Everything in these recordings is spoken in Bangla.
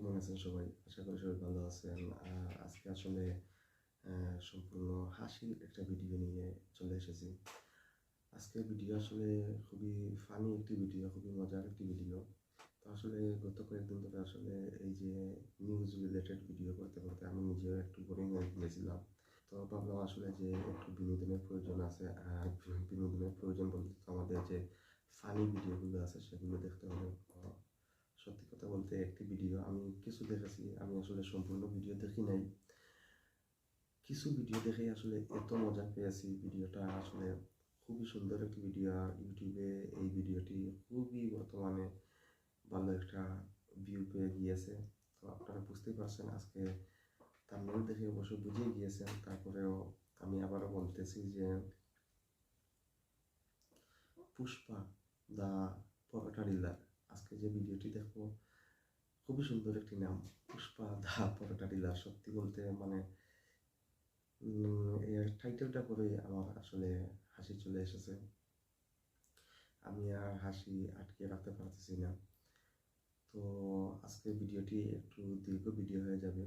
কেমন আছেন সবাই। আশা করি সবাই ভালো আছেন। আজকে আসলে সম্পূর্ণ হাসির একটা ভিডিও নিয়ে চলে এসেছি। আজকের ভিডিও আসলে খুবই ফানি একটি ভিডিও খুবই মজার একটি ভিডিও তো আসলে গত কয়েকদিন ধরে আসলে এই যে নিউজ রিলেটেড ভিডিও করতে করতে আমি নিজেও একটু বোরিং হয়ে গিয়েছিলাম। তো ভাবলাম আসলে যে একটু বিনোদনের প্রয়োজন আছে। আর বিনোদনের প্রয়োজন বলতে আমাদের যে ফানি ভিডিওগুলো আছে সেগুলো দেখতে হবে সত্যি কথা বলতে একটি ভিডিও আমি কিছু দেখেছি আমি আসলে সম্পূর্ণ ভিডিও দেখি নাই। কিছু ভিডিও দেখে আসলে এত মজা পেয়েছি। ভিডিওটা আসলে খুবই সুন্দর একটি ভিডিও আর ইউটিউবে এই ভিডিওটি খুবই বর্তমানে ভালো একটা ভিউ পেয়ে গিয়েছে। তো আপনারা বুঝতেই পারছেন, আজকে তামিল দেখে অবশ্য বুঝে গিয়েছেন। তারপরেও আমি আবারও বলতেছি যে পুষ্পা দা পরোটা ডিলার। আজকে যে ভিডিওটি দেখব, খুবই সুন্দর একটি নাম, পুষ্পা দা পরোটা ডিলার সত্যি বলতে মানে এর টাইটেলটা করে আমার আসলে হাসি চলে এসেছে। আমি আর হাসি আটকে রাখতে পারতেছি না। তো আজকে ভিডিওটি একটু দীর্ঘ ভিডিও হয়ে যাবে।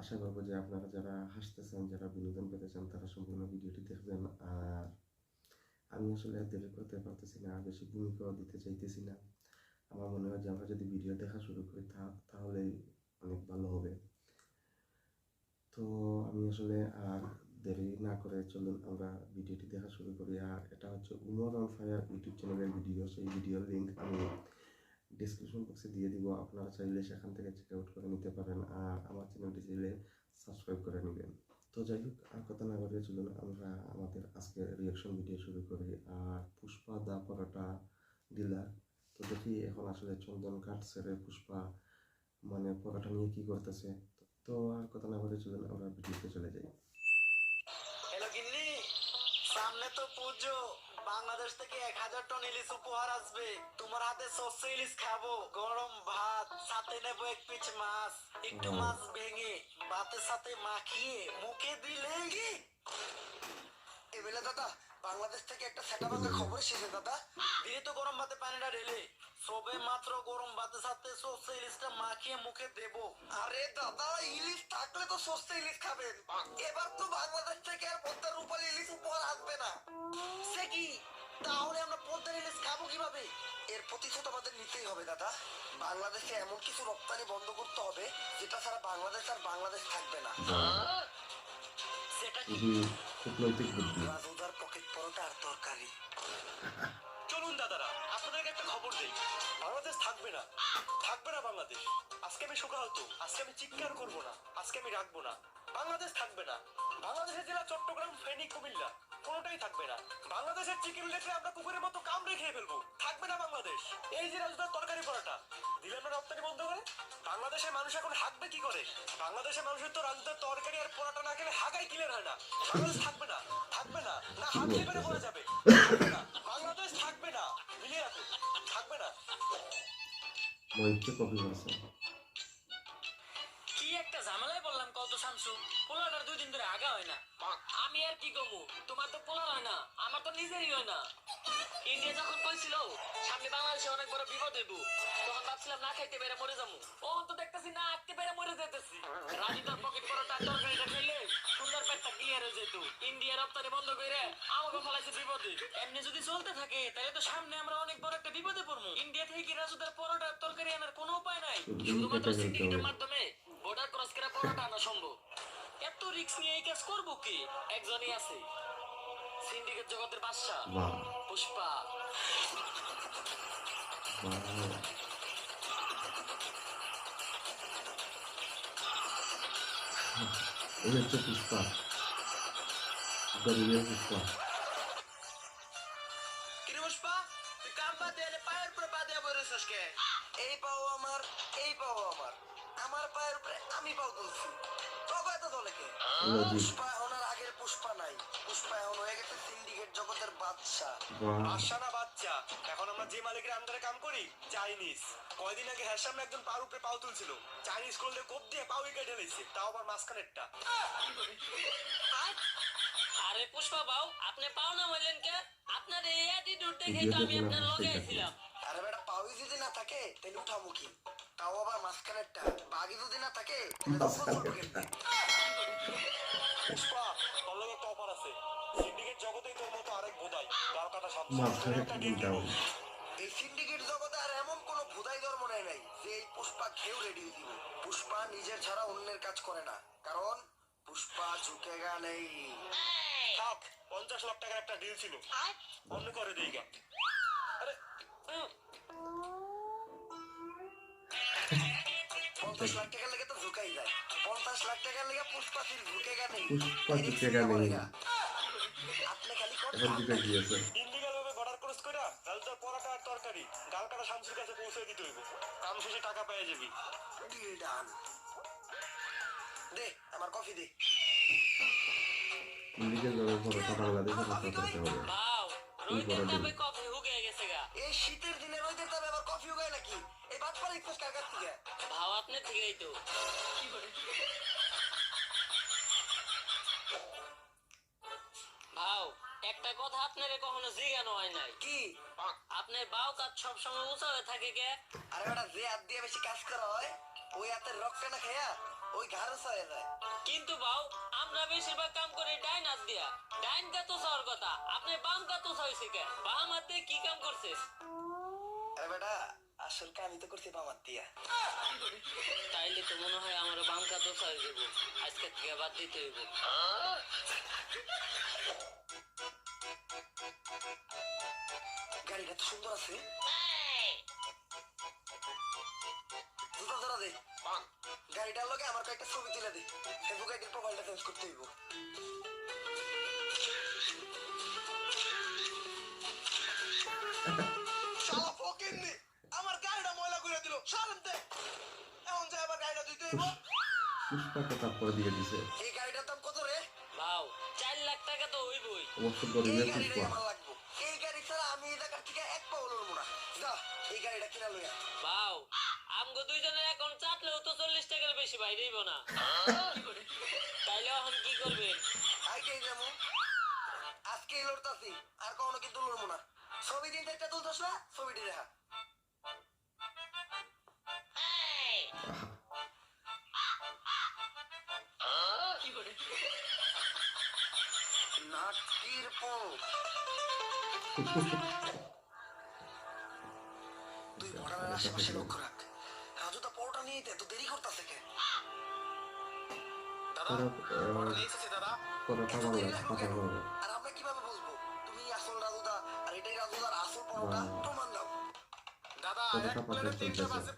আশা করব যে আপনারা যারা হাসতেছেন, যারা বিনোদন পেতে চান, তারা সম্পূর্ণ ভিডিওটি দেখবেন। আর আমি আসলে দেরি করতে পারতেছি না, আর বেশি ভূমিকাও দিতে চাইতেছি না। আমার মনে হয় যে আমরা যদি ভিডিও দেখা শুরু করি তা- তাহলেই অনেক ভালো হবে। তো আমি আসলে আর দেরি না করে চলুন আমরা ভিডিওটি দেখা শুরু করি। আর এটা হচ্ছে উমর অন ফায়ার ইউটিউব চ্যানেলের ভিডিও সেই ভিডিওর লিঙ্ক আমি ডিসক্রিপশন বক্সে দিয়ে দিব। আপনারা চাইলে সেখান থেকে চেক আউট করে নিতে পারেন। আর আমার চ্যানেলটি চাইলে সাবস্ক্রাইব করে নেবেন। তো যাই হোক, আর কথা না বাড়িয়ে চলুন, আমরা আমাদের আজকের রিয়াকশন ভিডিও শুরু করি। আর পুষ্পা দা পরোটা ডিলার তো দেখি এখন আসলে চন্দন কাঠ ছেড়ে পুষ্পা মানে পরোটা নিয়ে কি করতেছে। তো আর কথা না বাড়িয়ে চলুন, আমরা ভিডিওতে চলে যাই। সামনে তো পুজো। বাংলাদেশ থেকে এক হাজার টন ইলিশ উপহার আসবে। তোমার হাতে সর্ষে ইলিশ খাব। গরম ভাত সাথে নেব এক পিচ মাছ। একটু মাছ ভেঙে ভাতের সাথে মাখিয়ে মুখে দিলে এবেলা দাদা বাংলাদেশ থেকে একটা সেটা ভাঙা খবর এসেছে দাদা। দিয়ে তো গরম ভাতে পানিটা ঢেলে সবে মাত্র গরম ভাতের সাথে সর্ষে ইলিশটা মাখিয়ে মুখে দেব। আরে দাদা ইলিশ থাকলে তো সর্ষে ইলিশ খাবেন এবার তো বাংলাদেশ থেকে আর পদ্মার রূপালী ইলিশ উপহার আসবে না। সে কি? তাহলে আমরা পদ্মার ইলিশ খাব কীভাবে? এর প্রতিশোধ আমাদের নিতেই হবে দাদা। বাংলাদেশে এমন কিছু রপ্তানি বন্ধ করতে হবে যেটা ছাড়া বাংলাদেশ আর বাংলাদেশ থাকবে না। সেটা কি? কূটনৈতিক বুদ্ধি। পকেট তরকারি? চলুন দাদারা, আপনাদেরকে একটা খবর দেই। বাংলাদেশ থাকবে না। থাকবে না বাংলাদেশ। আজকে আমি শোকাহত, আজকে আমি চিৎকার করব না, আজকে আমি রাখব না। বাংলাদেশ থাকবে না। বাংলাদেশের জেলা চট্টগ্রাম, ফেনী, কুমিল্লা। কোনোটাই থাকবে না। বাংলাদেশের চিকেন লেটে আমরা কুকুরের মতো কামড়ে খেয়ে ফেলব। থাকবে না বাংলাদেশ। এই যে রাজুদার তরকারি পরোটা। দিলেন না রপ্তানি বন্ধ করে? বাংলাদেশের মানুষ এখন হাঁকবে কি করে? বাংলাদেশের মানুষের তো রাজুদার তরকারি আর পরোটা না খেলে হাগাই ক্লিয়ার হয় না। বাংলাদেশ থাকবে না। থাকবে না। না, হাঁকলে বেড়ে পড়ে যাবে। বাংলাদেশ থাকবে না। মিলিয়ে রাখুন। থাকবে না। শামসু পোলাটার দুই দিন ধরে আগা হয় না। আমি আর কি কমু তোমার তো পোলার হয় না আমার তো নিজেরই হয় না। ইন্ডিয়া যখন কইছিল সামনে বাংলাদেশে অনেক বড় বিপদ হইব তখন ভাবছিলাম না খাইতে পেরে মরে যাব। ও তো দেখতেছি না আটতে পেরে মরে যেতেছি রাজি তোর পকেট পরোটা তরকারিটা খেলে সুন্দর পেটটা ক্লিয়ার হয়ে যেত। ইন্ডিয়া রপ্তানি বন্ধ করে আমাকে ফলাইছে বিপদে। এমনি যদি চলতে থাকে তাহলে তো সামনে আমরা অনেক বড় একটা বিপদে পড়ব। ইন্ডিয়া থেকে কি রাজুদার পরোটা তরকারি আনার কোনো উপায় নাই? শুধু শুধুমাত্র সিন্ডিকেটের মাধ্যমে বর্ডার ক্রস করে পরোটা আনা সম্ভব। এত রিস্ক নিয়ে এই কাজ করব কি? একজনই আছে। সিন্ডিকেট জগতের বাদশা পুষ্পা। এই হচ্ছে পুষ্পা। গরিবের পুষ্পা। পুষ্পা তুই কাম বাদ দিয়ে পায়ের উপরে পা দিয়ে বসে রেছিস এই পাও আমার এই পাও আমার। আমার পায়ের উপরে আমি পাও তুলছি। তবে এত দলে কে? পুষ্পা এখন আর আগের পুষ্পা নাই। পুষ্পা এখন হয়ে গেছে সিন্ডিকেট জগতের বাদশা। না বাচ্চা এখন আমরা যে মালিকের আন্ডারে কাম করি চাইনিজ কয়দিন আগে হ্যার সামনে একজন পার উপরে পাও তুলছিল। চাইনিজ করলে কোপ দিয়ে পাও কেটে ঢেলেছে তাও আবার মাঝখানেরটা। আরে পুষ্পা বাউ আপনি পাও না বললেন কে? আপনার এই অ্যাটিটিউড দেখেই তো আমি আপনার লগে আইছিলাম। আরে বেটা পাউই যদি না থাকে তাহলে উঠামুখী তাও আবার মাঝখানেরটা বাকি যদি না থাকে তোর অফার আছে। সিন্ডিকেট জগতেই তোর মতো আরেক বোধাই গাল কাটা সামনে মাঝখানে একটা কি ডিল দিব ডাউন এই সিন্ডিকেট জগতে আর এমন কোন ভুদাই ধর্ম নেই নাই যে এই পুষ্পা খেউ রেডি দিব পুষ্পা নিজের ছাড়া অন্যের কাজ করে না। কারণ পুষ্পা ঝুঁকেগা নেই। থাক পঞ্চাশ লাখ টাকার একটা ডিল ছিল। অন্য করে দিই গা। আরে করস কইরা তাহলে তোর পরাটা আর তরকারি। গাল কাটা শামসুর কাছে পৌঁছে দিতে হইব। কাম শেষে টাকা পেয়ে যাবি। ডান দে আমার কফি দে করতে হবে কি রোহিতের করে তবে দিবি? কফি হুগে গেছে গা এই শীতের দিনে রইতে তবে আবার কফি উগায় নাকি বাদ কার কাছ থেকে? ভাও আপনি ঠিকই তো। ভাও একটা কথা আপনারে কখনো জিজ্ঞানো হয় নাই? কি? আপনার বাউ কাজ সবসময় উঁচা হয়ে থাকে কে? আরে বেটা যে হাত দিয়ে বেশি কাজ করা হয় ওই হাতের রক্ত না খেয়া ওই ঘাড় হয়ে যায়। কিন্তু বাউ আমরা বেশিরভাগ কাম করি ডাইন হাত দিয়া। ডাইন কাত হওয়ার কথা আপনি বাম কাত হয়েছে কে? বাম হাতে কি কাম করছে? আরে বেটা আসল কামই তো করছি বামার দিয়া। তাইলে তো মনে হয় আমার বাম কাত হয়ে যাব। আজকে থেকে বাদ দিতে হইব। গাড়িটা তো সুন্দর আছে। জুতা ধরা দে। গাড়িটার লগে আমার কয়েকটা ছবি তুলে দে। ফেসবুক আইডির প্রোফাইলটা চেঞ্জ করতে হইব। পুষ্পাকে তারপরে দিয়ে দিছে। এই গাড়িটার দাম কত রে? ভাও চার লাখ টাকা তো হইবই। অবশ্য গরিবের গাড়িটাই পুষ্পা আমার লাগবো। এই গাড়ি ছাড়া আমি এই জায়গার থেকে এক পাও লড়বো না। যা এই গাড়িটা কিনা লইয়া। ভাও আমগো দুইজনের এখন চাটলেও তো চল্লিশ টাকার বেশি বাইরেইব না। তাইলে এখন কি করবেন? লড়তাছি আর কখনো কিন্তু লড়বো না। ছবি দিন চারটা তুলতাস না ছবিটি দেখা তুই ভোটারের আশেপাশে লক্ষ্য রাখ রাজু তা পরোটা নিয়ে দে দেরি করতাছে কে দাদা পরোটা নিয়ে এসেছি দাদা পরোটা বাংলা কথা বলব আর আমরা কীভাবে বুঝব তুমি আসল রাজুদা আর এটাই রাজুদার আসল পরোটা বাহ। প্রমাণ দাও দাদা এক তিনটে। বাসি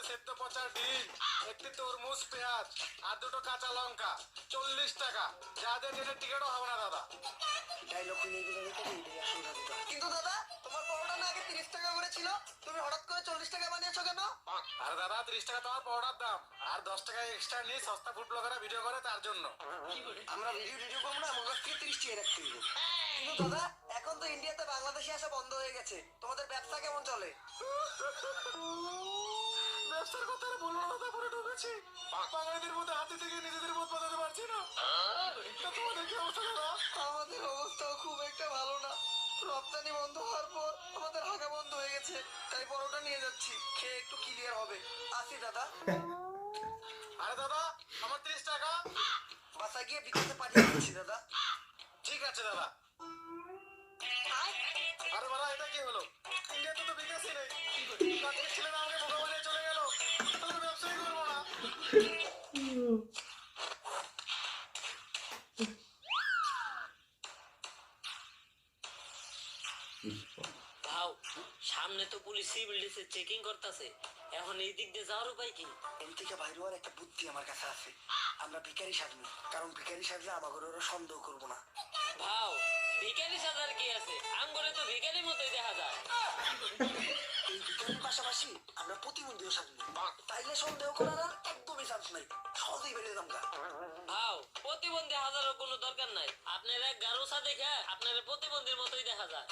সাথে সেদ্ধ পচা ডিম একটি তরমুজ পেঁয়াজ আর দুটো কাঁচা লঙ্কা। চল্লিশ টাকা। যাদের এটা টিকিটও হবে না দাদা। কিন্তু দাদা তোমার পরোটা না আগে তিরিশ টাকা করে ছিল। তুমি হঠাৎ করে চল্লিশ টাকা বানিয়েছো কেন? আর দাদা ত্রিশ টাকা তোমার পরোটার দাম। আর দশ টাকা এক্সট্রা নিয়ে সস্তা ফুড ব্লগাররা ভিডিও করে তার জন্য। আমরা ভিডিও টিডিও করব না আমার কাছ থেকে তিরিশ টাকা রাখতে কিন্তু দাদা এখন তো ইন্ডিয়াতে বাংলাদেশে আসা বন্ধ হয়ে গেছে। তোমাদের ব্যবসা কেমন চলে? ব্যবসার কথা আর বলব না দাদা পরে ঢুকেছি বাঙালিদের মধ্যে হাতে থেকে নিজেদের মত বাজাতে পারছি না। তা তোমাদের কি অবস্থা দাদা? আমাদের অবস্থাও খুব একটা ভালো না। রপ্তানি বন্ধ হওয়ার পর আমাদের হাঁকা বন্ধ হয়ে গেছে তাই পরোটা নিয়ে যাচ্ছি। খেয়ে একটু ক্লিয়ার হবে। আসি দাদা। আরে দাদা আমার ত্রিশ টাকা। বাসা গিয়ে বিকাশে পাঠিয়ে দিচ্ছি দাদা। ঠিক আছে দাদা। আরে? বাড়া এটা কি হলো? ইন্ডিয়াতে তো বিকাশই নেই। চাকরির ছেলেরা আমাকে বোকা ভাও সামনে তো পুলিশ সিভিল ডিসে চেকিং করতেছে। এখন এই দিক দিয়ে যাওয়ার উপায় কি? এর থেকে বাইরে একটা বুদ্ধি আমার কাছে আছে। আমরা ভিকারি সাজবো কারণ ভিকারি সাজলে আমাদের ওরা সন্দেহ করব না। ভাও ভিখারি সাজার কি আছে? আমগরে তো ভিখারি মতোই দেখা যায়। পাশাপাশি আমরা প্রতিবন্ধীও সাজবো তাইলে সন্দেহ করার আর একদমই চান্স নাই। সহজেই বেরিয়ে গা। ভাও প্রতিবন্ধী হাজারও কোনো দরকার নাই। আপনার এক গারুসা দেখে আপনার প্রতিবন্ধীর মতোই দেখা যায়।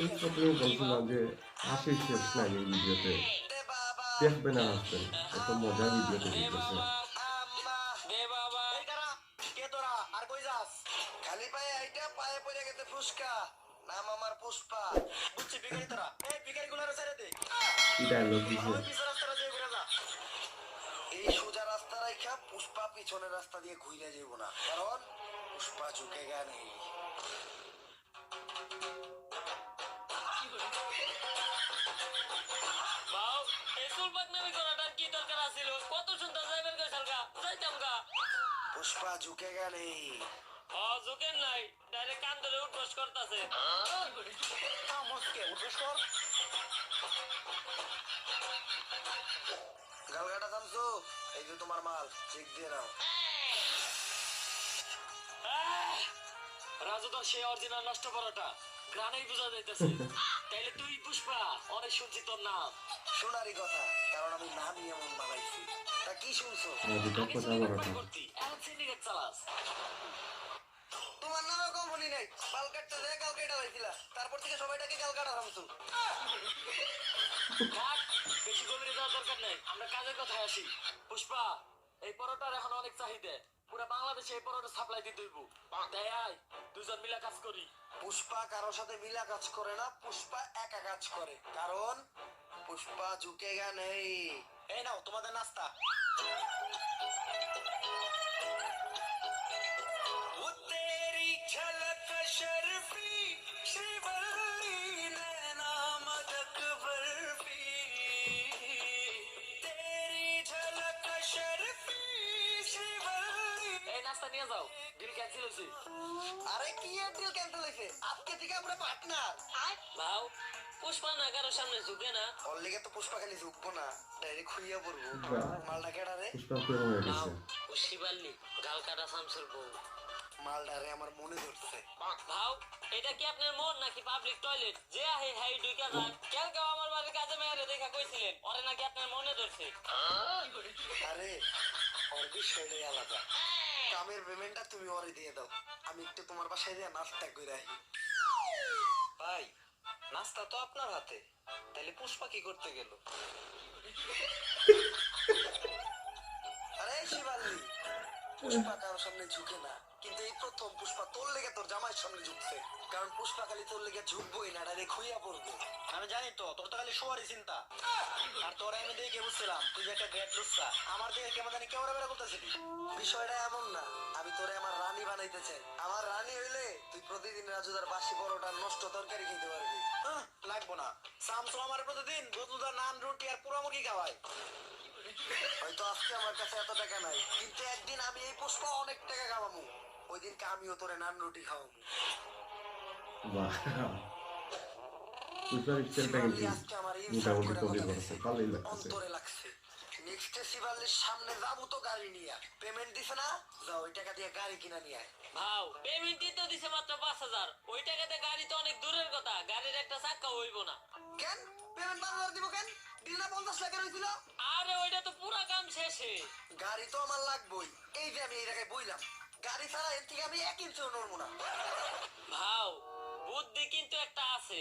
এই কথাও বলছিলাম যে হাসি শেষ নাই এই ভিডিওতে। দে বাবা। দেখবেন এত মজা ভিডিওতে দে দিতেছে বাবা। আম্মা। দে বাবা। এই কারা কে তোরা? আর কই যাস? খালি পায়ে আইটা পায়ে পড়ে গেছে ফুসকা। নাম আমার পুষ্পা। বুঝছি বিকারি তোরা। এই বিকারি গুলার ছেড়ে দে। কি ডায়লগ দিছে? এই সোজা রাস্তা রাখা পুষ্পা পিছনের রাস্তা দিয়ে ঘুরে যাব না। কারণ পুষ্পা ঝুঁকে আছিল? কত সুন্দর যাইবেন গো যাইতাম গা। পুষ্পা ঝুঁকে গেলে। জোকেন নাই ডাইরেক্ট কান ধরে উঠবস করতাছে। উঠোস কর। গালগাটা থামছো? এই যে তোমার মাল চেক দিয়ে নাও। আহ! রাজু তো সে অরিজিনাল নষ্ট পরোটা গ্রানেই বোঝা যাইতেছে। তাইলে তুই পুষ্পা অনেক শুনছি তোর নাম। শোনারই কথা কারণ আমি নামই এমন বানাইছি। তা কি শুনছো? দুটো আগে কথা syndicate বড়টা করতি এখন syndicate চালাস তোমার নামে নাই। কাল কাটতে যায় কাল কেটে লাইছিলা তারপর থেকে কাটা থামছো থাক বেশি গভীরে যাওয়ার দরকার নেই। আমরা কাজের কথায় আসি। পুষ্পা এই পরোটার এখন অনেক চাহিদা। পুরো বাংলাদেশে এই পরোটা সাপ্লাই দিতে হইব। তাই আয় দুজন মিলা কাজ করি। পুষ্পা কারোর সাথে মিলা কাজ করে না পুষ্পা একা কাজ করে। কারণ পুষ্পা ঝুঁকে গা নেই। এই নাও তোমাদের নাস্তা। নিয়ে যাও। বিল ক্যান্সেল হয়েছে। আরে কি এর ডিল ক্যান্সেল হইছে আজকে থেকে আমরা পার্টনার ভাও পুষ্পা না কারও সামনে ঝুঁকে না। ওর লিগে তো পুষ্পা খালি ঝুঁকবো না ডাইরেক্ট খুইয়া পড়ব। মালটা কেডা রে? পুষ্পা হয়ে গেছে। ও শিবাল্লি গাল কাটা শামসুর বউ। মালটা রে আমার মনে ধরছে ভাও এটা কি আপনার মন নাকি পাবলিক টয়লেট যে আহে হাই ঢুকে যায় কেউ কেউ আমার বাড়ির কাজে মেয়েরে দেখা কইছিলেন। ওরে নাকি আপনার মনে ধরছে? আরে ওর বিষয়টাই আলাদা। কামের পেমেন্টটা তুমি ওরে দিয়ে দাও। আমি একটু তোমার বাসায় দিয়ে নাস্তা করে আসি। ভাই নাস্তা তো আপনার হাতে। তাহলে পুষ্পা কি করতে গেল? আরে শিবাল্লি পুষ্পা কারোর সামনে ঝুঁকে না। কিন্তু এই প্রথম পুষ্পা তোর লেগে তোর জামাইয়ের সামনে ঝুঁকছে। কারণ পুষ্পা খালি তোর লেগে ঝুঁকবোই না ডাইরেক্ট খুইয়া পড়বে। আমি জানি তো তোর তো খালি শোয়ারই চিন্তা। আর তোরা আমি দেখে বুঝছিলাম তুই একটা গ্রেট লুচ্ছা আমার দিকে কেমন জানি কেমন বেড়া করতেছিলি। বিষয়টা এমন না আমি তোরে আমার রানী বানাইতে আমার রানী হইলে তুই প্রতিদিন রাজুদার বাসি পরোটা নষ্ট তরকারি খেতে পারবি। হ্যাঁ, লাগবো না। সামসু আমার প্রতিদিন বদুদার নান রুটি আর পুরো মুরগি খাওয়াই হয়তো আজকে আমার কাছে এত টাকা নাই কিন্তু একদিন আমি এই পুষ্পা অনেক টাকা খাওয়াবো। ওই দিনকে আমিও তোরে নান রুটি খাওয়াবো। বাহ। পুষ্পার স্টাইলটা কিন্তু আজকে আমার এই মোটামুটি সবগুলা কপি কথা করছে। গেছে। ভালোই লাগতেছে। অন্তরে লাগছে। নেক্সট শিবাল্লির সামনে যাব তো গাড়ি নিয়ে। পেমেন্ট দিছে না? যাও ওই টাকা দিয়ে গাড়ি কিনা নিয়ে আয়। ভাও পেমেন্টই তো দিছে মাত্র পাঁচ হাজার। ওই টাকাতে গাড়ি তো অনেক দূরের কথা। গাড়ির একটা চাক্কা হইব না। কেন? পেমেন্ট পাঁচ হাজার দিব কেন? দিল পঞ্চাশ লাখের হয়েছিল আরে ওইটা তো পুরা কাম শেষে। গাড়ি তো আমার লাগবেই। এই যে আমি এই জায়গায় বইলাম। গাড়ি ছাড়া এর থেকে আমি এক ইঞ্চিও নড়বো না। ভাও বুদ্ধি কিন্তু একটা আছে।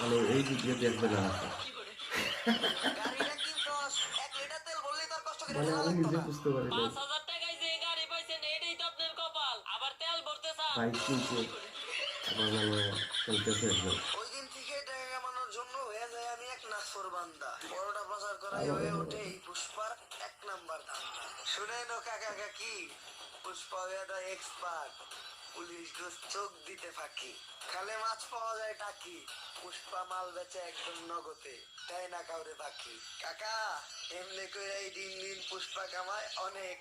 মানে এই ভিডিও দেখবে না এক লিটার তেল বললেই তার কষ্ট করে মানে আমি লাগতো নিজে না। বুঝতে পারি এই পুষ্পা এক নাম্বার ধান্দা। শুনে নো কাকা কাকি পুষ্পা এক্সপার্ট পুলিশ ঘুষ চোখ দিতে ফাঁকি। খালে মাছ পাওয়া যায় টাকি। পুষ্পা মাল বেচে একদম তাই না কাউরে বাকি কাকা, এমনি করে দিন দিন পুষ্পা কামায় অনেক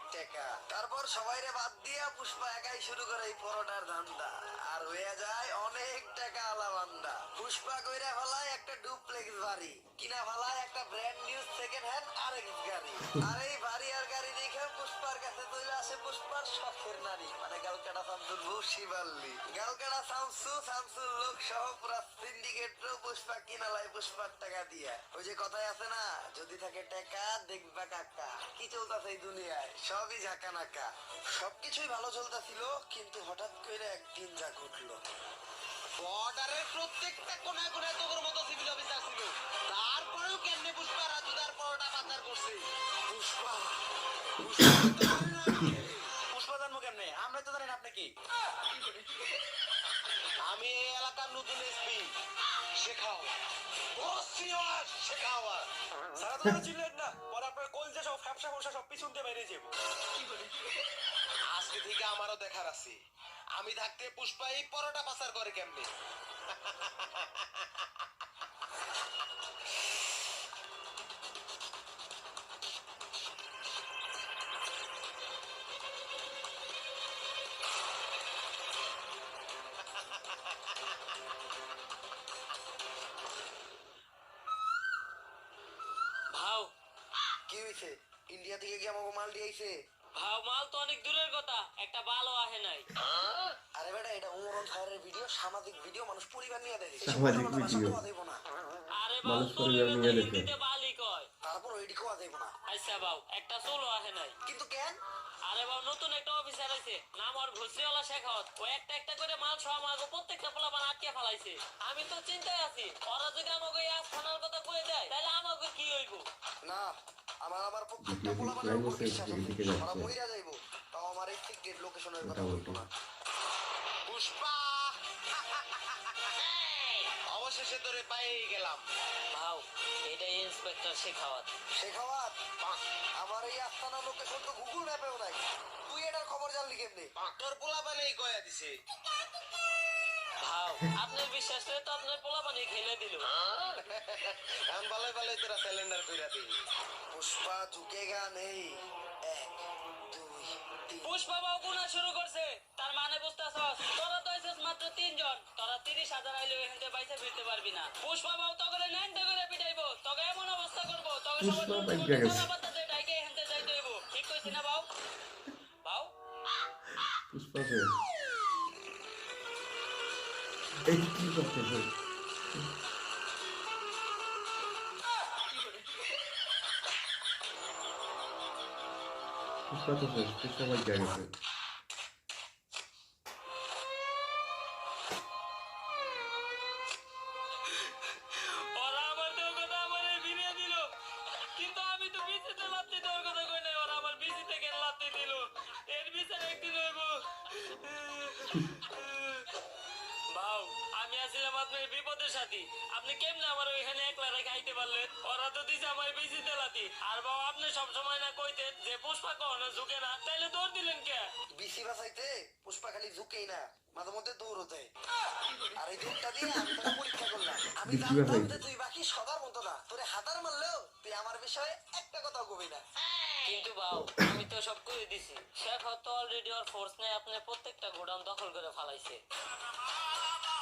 তারপর সবাইরে বাদ দিয়া পুষ্পা একাই শুরু করে এই পরোটার ধান্দা। আর হয়ে যায় অনেক টাকা আলাবান্দা। পুষ্পা কইরা ফেলায় একটা ডুপ্লেক্স বাড়ি, কিনা ফেলায় একটা ব্র্যান্ড নিউ সেকেন্ড হ্যান্ড আরেক গাড়ি। আর এই বাড়ি আর গাড়ি দেখে পুষ্পার কাছে চলে আসে পুষ্পার শখের নারী মানে গালকাটা বউ শিবাল্লি। গালকাটা শামসু শামসুর লোক সহ পুরা সিন্ডিকেট পুষ্পা কিনালাই পুষ্পার টাকা দিয়া। ওই যে কথাই আছে না যদি থাকে টাকা দেখবা কাকা কি চলতেছে এই দুনিয়ায়? সবই ঝাঁকা নাকা সবকিছুই ভালো চলতেছিল কিন্তু হঠাৎ করে একদিন যা ঘটলো। বর্ডারের প্রত্যেকটা কোনায় কোনায় তোর মতো সিভিল অফিসার ছিল। তারপরেও কেমনে পুষ্পা রাজুদার পরোটা পাচার করছে? পুষ্পা পুষ্পা কেমনে তো জানেন আপনি আমি এই এলাকার নতুন এসপি শেখাও শেখাওয়া সারা তো চিনলেন না। পরে আপনার সব ফ্যাপসা ফসা সব পিছন দিয়ে বাইরে যাব। আজকে থেকে আমারও দেখার আছে। আমি থাকতে পুষ্পা এই পরোটা পাচার করে কেমনে? মাল দিয়েছে ভাও মাল তো অনেক দূরের কথা একটা ভালো আহে নাই আরে বেটা এটা উমরন খায়ের ভিডিও সামাজিক ভিডিও মানুষ পরিবার নিয়ে দেখে সামাজিক ভিডিও। আরে মানুষ পরিবার নিয়ে দেখে। আচ্ছা বাউ একটা চলো আহে নাই। কিন্তু কেন? আরে বাউ নতুন একটা অফিসার আছে নাম ওর ঘুষরিওয়ালা শেখাওয়াত ও একটা একটা করে মাল সহ আমাকে প্রত্যেকটা পোলাপান আটকে ফেলাইছে। আমি তো চিন্তায় আছি ওরা যদি আমাকে এই আস্থানার কথা কয়ে দেয় তাহলে আমাকে কি হইব? না আমার আমার প্রত্যেকটা পোলাপানের উপর বিশ্বাস আছে। ওরা মইরা যাইবো। তাও আমার এই সিক্রেট লোকেশনের কথা। বলব না। পুষ্পা! অবশেষে তোরে পাইয়ে গেলাম। ভাও এটাই ইন্সপেক্টর শেখাওয়াত। শেখাওয়াত? আমার এই আস্তানা লোকেশন তো গুগল ম্যাপেও নাই। তুই এটার খবর জানলি কেমনে? তোর পোলাপানেই কয়া দিছে। ভাও আপনার বিশ্বাস করে তো আপনার পোলাপানি খেলে দিল। এখন তোরা সিলিন্ডার কইরা দিই পুষ্পা ঝুঁকেগা নেই। এক দুই তিন। পুষ্পা বাবু গুণা শুরু করছে। তার মানে বুঝতেছস তোরা তো তিনজন। তোরা তিরিশ হাজার আইলে এখান থেকে পয়সা ফিরতে পারবি না। পুষ্পা বাবু তখন ন্যান্ডে করে পিটাইবো। তোকে এমন অবস্থা করব তোকে পুষ্পা সবার বাইক জন্য গেছে। কলা পাতাতে ডাইকে এখান থেকে যাইতে হইব। ঠিক কইছি না বাবু? বাবু? পুষ্পা এই কি করতেছে পুষ্পা তো পুষ্পা বাইক গেছে। আপনার বিপদের সাথী। আপনি কেমনে আমার ওইখানে একলা রেখে আইতে পারলেন? ওরা তো দিছে আমার বিচিতে লাতি আর বাবা আপনি সব সময় না কইতেন যে পুষ্পা কখনো ঝুঁকে না। তাইলে দৌড় দিলেন কে? বিসি বাসাইতে পুষ্পা খালি ঝুঁকেই না মাঝে মধ্যে দৌড়ও দেয়। আর এই দৌড়টা দিয়ে আমি তোর পরীক্ষা করলাম। আমি জানতাম যে তুই বাকি সবার মতো না তোরে হাতার মারলেও তুই আমার বিষয়ে একটা কথাও কবি না। কিন্তু বাবু আমি তো সব করে দিছি। শেখ তো অলরেডি ওর ফোর্স নেই আপনার প্রত্যেকটা গোডাউন দখল করে ফেলাইছে।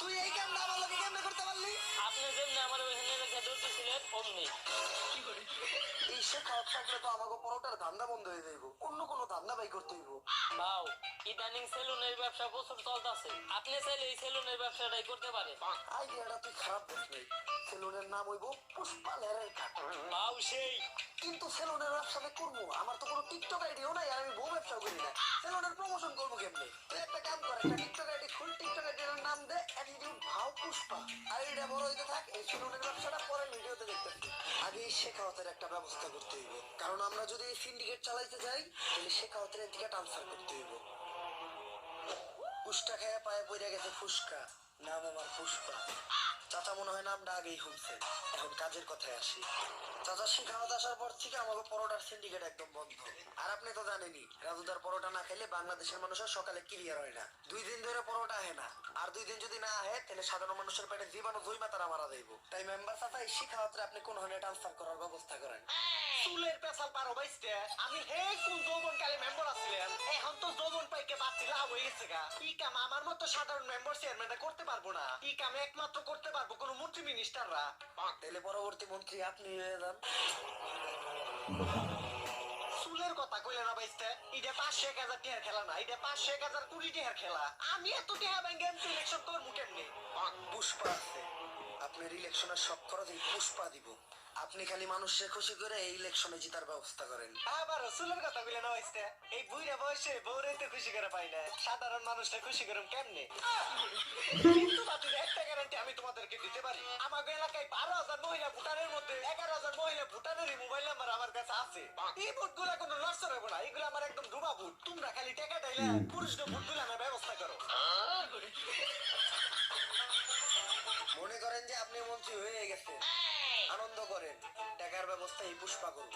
তুই এই কামটা আমার লোকে কেমনে করতে পারলি? আপনি যেমনি আমার ওইখানে রেখে দৌড়তেছিলেন অমনি। এই সে খাওয়ার থাকলে তো আমাকে পরোটার ধান্দা বন্ধ হয়ে যাইব। অন্য কোনো ধান্দা বাই করতে হইব। বাউ ইদানিং সেলুনের ব্যবসা প্রচুর চলতেছে। আপনি চাইলে এই সেলুনের ব্যবসাটাই করতে পারেন। আইডিয়াটা তুই খারাপ দেখ সেলুনের নাম হইব পুষ্পা লেরের কাঠ বাউ সেই। কিন্তু সেলুনের ব্যবসাতে করব। আমার তো কোনো টিকটক আইডিও নাই আর আমি বউ ব্যবসা করি না। সেলুনের প্রমোশন করব কেমনে? তুই একটা কাম কর, একটা টিকটক আইডি খুল টিকটক আইডির নাম দে অ্যাটিটিউড ভাও পুষ্পা। আর এটা বড় হইতে থাক, এই সেলুনের ব্যবসাটা পরে ভিডিওতে দেখতেছি। আগে এই শেখাওয়াতের একটা ব্যবস্থা করতে হইব। কারণ আমরা যদি এই সিন্ডিকেট চালাইতে যাই, তাহলে শেখাওয়াতের এদিকে ট্রান্সফার করতে হইব। পুষ্টা খেয়ে পায়ে পড়ে গেছে ফুসকা। নাম আমার পুষ্পা। চাচা মনে হয় নামটা আগেই শুনছে। এখন কাজের কথায় আসি। চাচা শিখাওয়াত আসার পর থেকে আমাকে পরোটার সিন্ডিকেট একদম বন্ধ। আর আপনি তো জানেনই, রাজুদার পরোটা না খেলে বাংলাদেশের মানুষের সকালে ক্লিয়ার হয় না। দুই দিন ধরে পরোটা আহে না। আর দুই দিন যদি না আহে, তাহলে সাধারণ মানুষের পেটে জীবাণু জৈমা তারা মারা যাইব। তাই মেম্বার চাচা এই শিখাওয়াতরে আপনি কোন হলে ট্রান্সফার করার ব্যবস্থা করেন। চুলের পেশাল পারো বাইসতে। আমি হে কোন যৌবন কালে মেম্বার আছিলেন গেছে গা ই কাম আমার মতো সাধারণ মেম্বার চেয়ারম্যানরা করতে পারব না। ই কাম একমাত্র করতে পারব কোন মন্ত্রী মিনিস্টাররা তাহলে পরবর্তী মন্ত্রী আপনি হয়ে যান। চুলের কথা কইলে না বাইসতে এটা পাঁচশো এক হাজার টিহার খেলা না এটা পাঁচশো এক হাজার কুড়ি টিহার খেলা। আমি এত টিহা ব্যাংকে ইলেকশন করব কেমনি? পুষ্পা আছে। আপনার ইলেকশনের সব খরচ এই পুষ্পা দিব। আপনি খালি মানুষকে খুশি করে এই ইলেকশনে জিতার ব্যবস্থা করেন। আবার রসুলের কথা বলে না হইছে? এই বুইরা বয়সে বউরে তো খুশি করে পাই না। সাধারণ মানুষটা খুশি করুম কেমনে? কিন্তু বাতির একটা গ্যারান্টি আমি তোমাদেরকে দিতে পারি। আমাকে এলাকায় বারো হাজার মহিলা ভুটানের মধ্যে এগারো হাজার মহিলা ভুটানেরই মোবাইল নাম্বার আমার কাছে আছে। এই ভোটগুলা কোনো না এগুলো আমার একদম ডুবা ভোট। তোমরা খালি টাকা ডাইলে পুরুষদের ভোটগুলো আমার ব্যবস্থা করো। মনে করেন যে আপনি মন্ত্রী হয়ে গেছেন। আনন্দ করেন টাকার ব্যবস্থা এই পুষ্পা করব।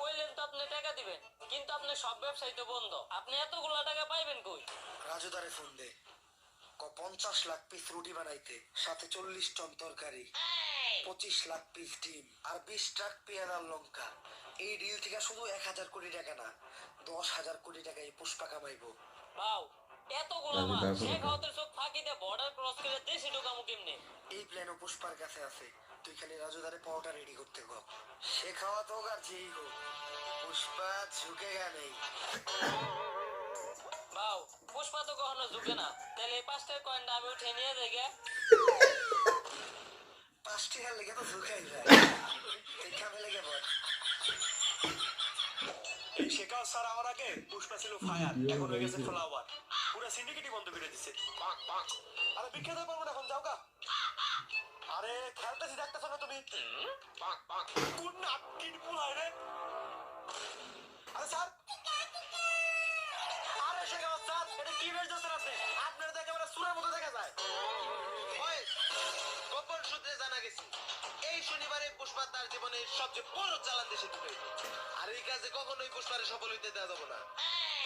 কইলেন তো আপনি টাকা দিবেন কিন্তু আপনি সব ব্যবসায়ী তো বন্ধ। আপনি এতগুলা টাকা পাইবেন কই? রাজুদারে ফোন দে। ক পঞ্চাশ লাখ পিস রুটি বানাইতে সাথে চল্লিশ টন তরকারি পঁচিশ লাখ পিস ডিম আর বিশ ট্রাক পেঁয়াজ আর লঙ্কা। এই ডিল থেকে শুধু এক হাজার কোটি টাকা না দশ হাজার কোটি টাকা এই পুষ্পা কামাইবো। এই প্ল্যানও পুষ্পার কাছে আছে। তুই খালি রাজুদারে পাওয়াটা রেডি করতে গো সে তো আর যেই হোক পুষ্পা ঝুঁকে গা নেই বাউ পুষ্পা তো কখনো ঝুঁকে না। তাহলে এই পাঁচটার কয়েনটা আমি উঠে নিয়ে গে। পাঁচটি হার লেগে তো ঝুঁকাই যায়? দেখা ফেলে বল শেখাও স্যার আমার আগে পুষ্পা ছিল ফায়ার এখন হয়ে গেছে ফ্লাওয়ার পুরো সিন্ডিকেটই বন্ধ করে দিছে। আরে বিখ্যাত পারব না এখন যাও গা। আরে খেলতেছি দেখতেছো না তুমি? কোন নাটকিন পুলাই রে। আরে স্যার। আরে শেখাও স্যার এটা কি বেশ আপনি? আপনার তো একেবারে সুরের মতো দেখা যায়। সূত্রে জানা গেছে, এই শনিবারে পুষ্পা তার জীবনের সবচেয়ে বড় চালান দেশে ঢুকাইবে আর এই কাজে কখনোই পুষ্পারে সফল হইতে দেওয়া যাব না।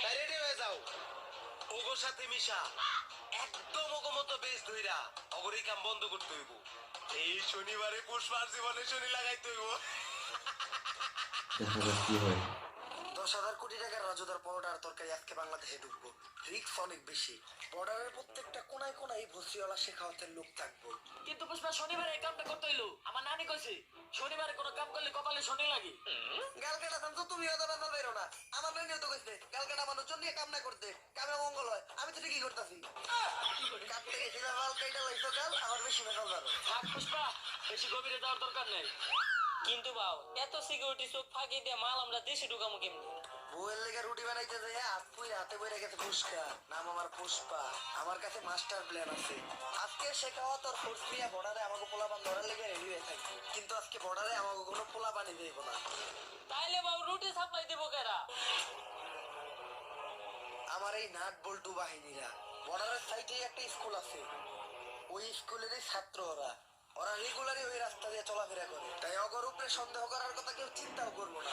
তাই রেডি হয়ে যাও। ওগোর সাথে মিশা, একদম ওগো মতো বেশ ধইরা অগর এই কাম বন্ধ করতে হইব। এই শনিবারে পুষ্পার জীবনে শনি লাগাইতে হইব। কি হয়? দশ হাজার কোটি টাকার রাজুদার পরোটার তরকারি আজকে বাংলাদেশে ঢুকবো। রিক্স অনেক বেশি। বর্ডারের প্রত্যেকটা কোনায় কোনায় ভসিওয়ালা শেখাওয়াতের লোক থাকব। কিন্তু পুষ্পা শনিবারে এই কামটা করতে হইল। আমার নানি কইছে শনিবারে কোনো কাম করলে কপালে শনি লাগে। গাল কাটা তো তুমি হয়তো না বেরো না। আমার মেয়ে তো কইছে গাল কাটা মানুষ জন্য কাম না করতে। কামে মঙ্গল হয়। আমি তো ঠিকই করতেছি। কাটতে গেছিলাম গাল কাইটা লাইছো গাল। আমার বেশি মেকাল যাবে থাক পুষ্পা বেশি গভীরে যাওয়ার দরকার নেই। কিন্তু বাউ এত সিকিউরিটি চোখ ফাঁকি দিয়ে মাল আমরা দেশে ঢুকামু কেমনে? বউয়ের লেগে রুটি বানাইতে হাত পুই হাতে বইরে গেছে ফুসকা। নাম আমার পুষ্পা। আমার কাছে মাস্টার প্ল্যান আছে। আজকে তোর ফোর্স নিয়ে বর্ডারে আমাকে পোলাবান ধরার লেগে রেডি হয়ে থাকবে কিন্তু আজকে বর্ডারে আমাকে কোনো দেব না। তাইলে বাউ রুটি সাপ্লাই দেবো কেরা? আমার এই নাট বল্টু বাহিনীরা। বর্ডারের সাইডে একটা স্কুল আছে। ওই স্কুলেরই ছাত্র ওরা ওরা রেগুলারই ওই রাস্তা দিয়ে চলাফেরা করে। তাই অগর উপরে সন্দেহ করার কথা কেউ চিন্তাও করব না।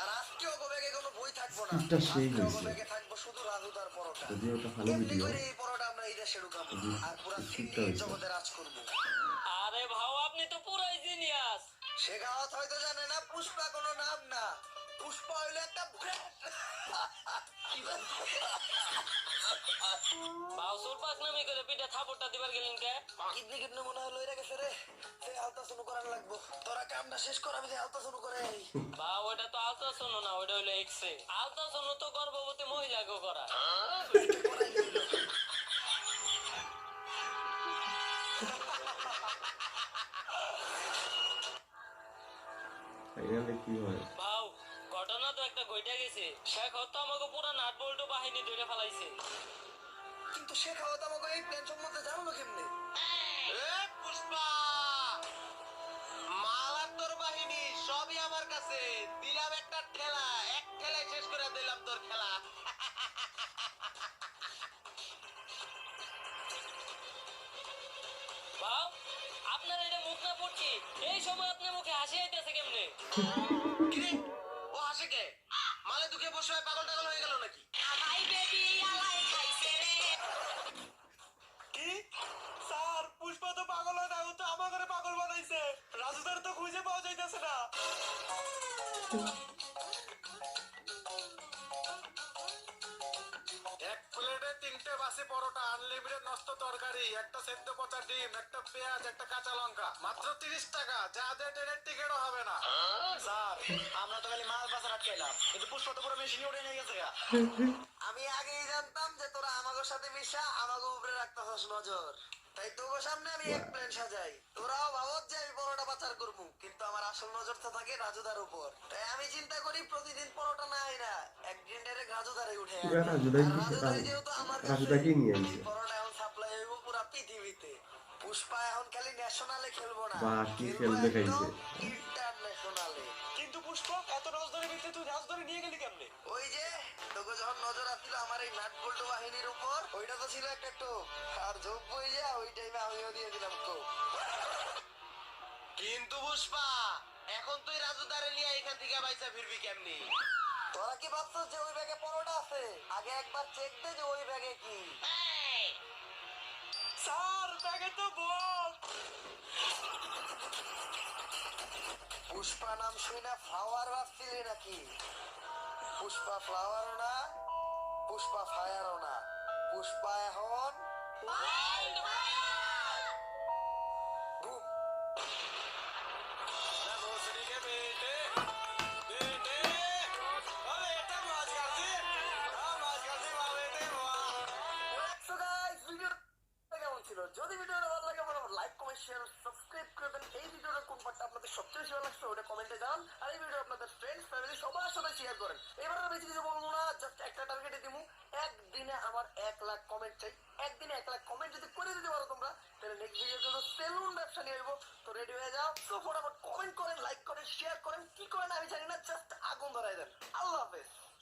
আর আজকে অগবেগে কোনো বই থাকব না। এটা সেই অগবেগে থাকব শুধু রাজুদার পরোটা। যদিও এটা ভালো ভিডিও। করে এই পরোটা আমরা এই দেশে ঢুকাবো। আর পুরা সিন্ডিকেট জগতে রাজ করব। আরে ভাও আপনি তো পুরাই জিনিয়াস শেখাওয়াত হয়তো জানে না পুষ্পা কোনো নাম না। পুষ্পা হইল একটা brand। বাউ সুরপাক নামি করে পিঠে থাপড়টা দিবার গেলেন কে? কিডনি কিডনি মনে হয় লইরা গেছে রে। সে আলতা শুনু করার লাগবো। তোরা কামটা শেষ কর আমি যে আলতা শুনু করে বা ওটা তো আলতা আলট্রাসাউন্ড না ওটা হলো এক্সরে আলট্রাসাউন্ড তো গর্ভবতী মহিলাকেও করা। করাই কি হয়? ভাও ঘটনা একটা ঘইটা গেছে শেখ তো আমাকে পুরা নাট বল্টু বাহিনী ধরে ফেলাইছে। কিন্তু শেখাওয়াত আমাকে এই প্ল্যান সম্বন্ধে জানলো কেমনে? এ পুষ্পা! মালার তোর বাহিনী সবই আমার কাছে। দিলাম একটা ঠেলা এক ঠেলায় শেষ করে দিলাম তোর খেলা। আপনার এটা মুখ না পড়ছি। এই সময় আপনার মুখে হাসি আইতেছে কেমনে? থাকে রাজুদার উপর। তাই আমি চিন্তা করি প্রতিদিন পরোটা না হয় না একদিন ডাইরেক্ট রাজুদারে উঠে যেহেতু আমার রাজুদাকেই নিয়ে এই পরোটা এখন সাপ্লাই হইব পুরা পৃথিবীতে। পুষ্পা এখন খালি ন্যাশনালে খেলব না। বাহ, কি খেলব খেল দেখাইছে। একদম ইন্টারন্যাশনালে কিন্তু পুষ্প এত রাজধানী ভিতরে তুই রাজধানী নিয়ে গেলি কেমনে? ওই যে তোকে যখন নজর আসছিল আমার এই নাট বল্টু বাহিনীর উপর ওইটা তো ছিল একটা টোপ। আর ঝোপ বই যা ওই টাইমে আমিও দিয়ে দিলাম টোপ। কিন্তু পুষ্পা এখন তুই রাজু দারে নিয়ে এখান থেকে বাইসা ফিরবি কেমনি? তোরা কি ভাবছ যে ওই ব্যাগে পরোটা আছে? আগে একবার চেক দে যে ওই ব্যাগে কি। স্যার ব্যাগে তো বল। পুষ্পা নাম শুনে না ফ্লাওয়ার ভাবছিলি নাকি? পুষ্পা ফ্লাওয়ারও না পুষ্পা ফায়ারও না। পুষ্পা এখন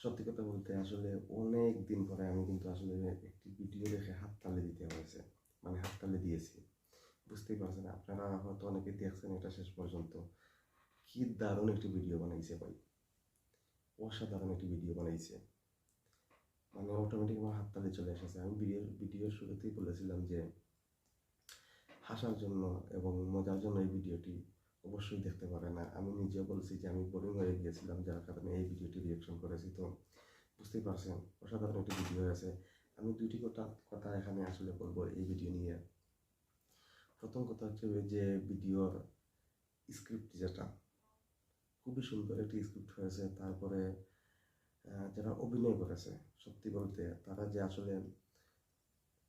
সত্যি কথা বলতে আসলে অনেক দিন পরে আমি কিন্তু আসলে একটি ভিডিও দেখে হাততালি দিতে হয়েছে। মানে হাততালি দিয়েছি। বুঝতেই পারছেন, আপনারা হয়তো অনেকে দেখছেন এটা শেষ পর্যন্ত। কি দারুণ একটি ভিডিও বানাইছে ভাই। অসাধারণ একটি ভিডিও বানাইছে। মানে অটোমেটিক আমার হাততালি চলে এসেছে। আমি ভিডিও ভিডিওর শুরুতেই বলেছিলাম যে হাসার জন্য এবং মজার জন্য এই ভিডিওটি অবশ্যই দেখতে পারে না আমি নিজেও বলছি যে আমি বোরিং হয়ে গিয়েছিলাম, যার কারণে এই ভিডিওটি রিয়েকশন করেছি। তো বুঝতেই পারছেন, অসাধারণ একটি ভিডিও হয়েছে। আমি দুইটি কথা কথা এখানে আসলে বলব এই ভিডিও নিয়ে। প্রথম কথা হচ্ছে যে ভিডিওর স্ক্রিপ্ট যেটা, খুবই সুন্দর একটি স্ক্রিপ্ট হয়েছে। তারপরে যারা অভিনয় করেছে, সত্যি বলতে তারা যে আসলে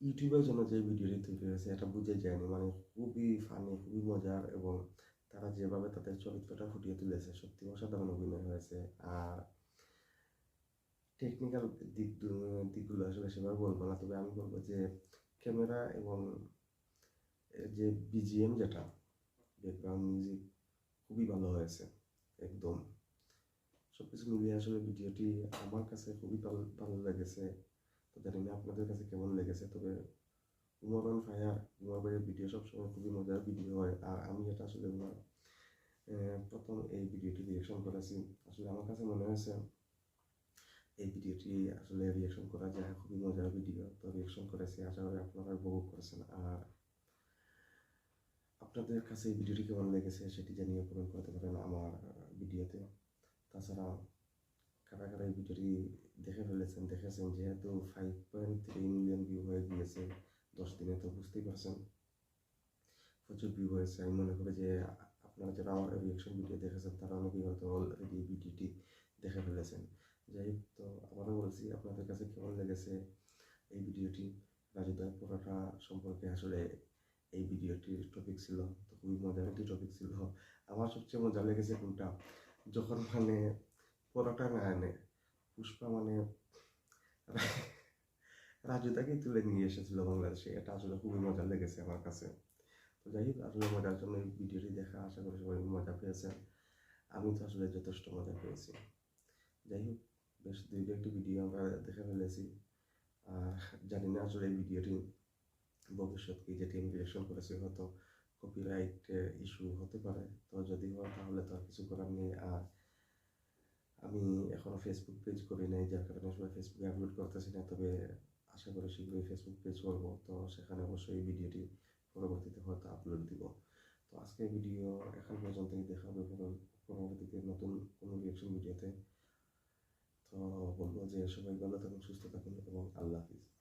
ইউটিউবের জন্য যে ভিডিওটি তৈরি হয়েছে, এটা বুঝে যায়নি। মানে খুবই ফানি খুবই মজার এবং তারা যেভাবে তাদের চরিত্রটা ফুটিয়ে তুলেছে, সত্যি অসাধারণ অভিনয় হয়েছে। আর টেকনিক্যাল দিক দিকগুলো আসলে সেভাবে বলব না, তবে আমি বলব যে ক্যামেরা এবং যে বিজিএম যেটা ব্যাকগ্রাউন্ড মিউজিক খুবই ভালো হয়েছে, একদম। সব কিছু মিলিয়ে আসলে ভিডিওটি আমার কাছে খুবই ভালো ভালো লেগেছে। তো জানি না আপনাদের কাছে কেমন লেগেছে, তবে Umar on fire Umar video সবসময় খুবই মজার ভিডিও হয়, আর আমি এটা আসলে ওনার প্রথম এই ভিডিওটি রিয়েকশন করেছি। আসলে আমার কাছে মনে হয়েছে, এই ভিডিওটি আসলে রিয়েকশন করা যায়, খুবই মজার ভিডিও তো রিয়েকশন করেছি, আশা করি আপনারা উপভোগ করেছেন। আর আপনাদের কাছে এই ভিডিওটি কেমন লেগেছে সেটি জানিয়ে কমেন্ট করতে পারেন আমার ভিডিওতে তাছাড়া কারা কারা এই ভিডিওটি দেখে ফেলেছেন, দেখেছেন, যেহেতু five point three million view হয়ে গিয়েছে দশ দিনে তো বুঝতেই পারছেন। প্রচুর ভিউ হয়েছে। আমি মনে করি যে, আপনারা যারা আমার রিয়েকশন ভিডিও দেখেছেন, তারা অনেকেই হয়তো অলরেডি ভিডিওটি দেখে ফেলেছেন। যাই হোক, তো আবারও বলছি, আপনাদের কাছে কেমন লেগেছে এই ভিডিওটি রাজুদার পরোটা সম্পর্কে আসলে এই ভিডিওটির টপিক ছিল, তো খুবই মজার একটি টপিক ছিল। আমার সবচেয়ে মজা লেগেছে কোনটা? যখন মানে পরোটা না এনে, পুষ্পা মানে রাজুদাকেই তুলে নিয়ে এসেছিল বাংলাদেশে। এটা আসলে খুবই মজা লেগেছে আমার কাছে। তো যাই হোক, আসলে মজার জন্য এই ভিডিওটি দেখা আশা করি সবাই মজা পেয়েছেন। আমি তো আসলে যথেষ্ট মজা পেয়েছি। যাই হোক, বেশ দীর্ঘ একটি ভিডিও আমরা দেখে ফেলেছি। জানি না আসলে এই ভিডিওটি ভবিষ্যৎ কি যেটি আমি রিয়েকশন করেছি, হয়তো কপিরাইট ইস্যু হতে পারে। তো যদি হয়, তাহলে তো আর কিছু করার নেই। আর আমি এখনও ফেসবুক পেজ করি নাই, যার কারণে আসলে ফেসবুকে আপলোড করতেছি না। তবে আশা করি শীঘ্রই ফেসবুক পেজ করব তো সেখানে অবশ্যই এই ভিডিওটি পরবর্তীতে হয়তো আপলোড দিব। তো আজকের ভিডিও এখন পর্যন্তই দেখা হবে পরব- পরবর্তীতে নতুন কোনো রিয়াকশন ভিডিওতে তো। বলব যে সবাই ভালো থাকুন, সুস্থ থাকুন এবং আল্লাহ হাফিজ।